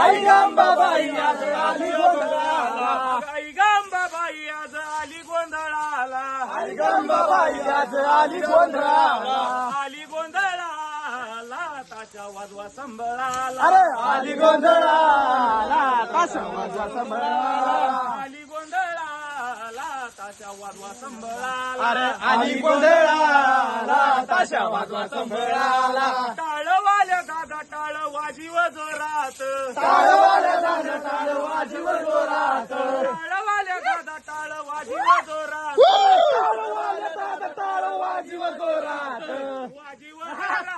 आई गांबाबाई आज आली गोंधळाला. आज आली गोंधळाला. आई गांबाबाई आज आली गोंधळाला. आली गोंधळाला ताच्या वाजवा संबळाला अरे आली गोंधळाला ताशा वाजवा संभळाला. आली गोंधळाला ताच्या वाजवा संबळाला अरे आली गोंधळाला ताशा वाजवा संभळाला टाळवाल्या दादा टाळ वाजीव जोरात. टाळवाल्या दादा टाळ वाजव जोरात. टाळवाल्या दादा टाळ वाजीव जोरात. टाळवाल्या दादा टाळ वाजव जोरात. वाजीव वाजव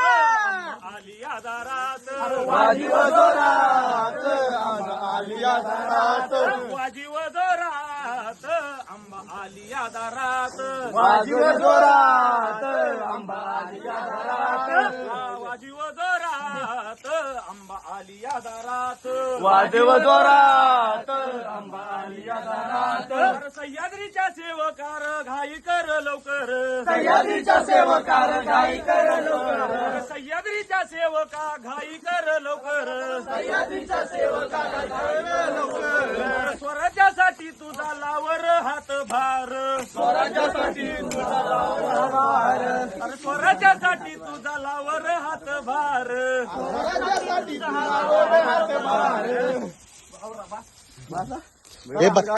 आंबा आली आधारात वाजीव जोरात. आंबा आली आधारात वाजव जोरात. आंबा आली आधारात वाजीव जोरात आंबा आली आधारात वाजव जोरात. आंबा आली आधारात अरे सह्याद्रीच्या सेवकार घाई कर लवकर. सह्याद्रीच्या सेवकार घाई कर लवकर. सह्याद्रीच्या सेवका घाई कर लवकर. सह्याद्रीच्या सेवकार घाई कर लवकर. स्वराज्यासाठी तुझा लावर हात भार स्वराज्यासाठी तुझा लावला भार अरे स्वराज्यासाठी तुझा लावर हात भार. स्वराज्यासाठी तुझा लावला हात भार. हे बघ.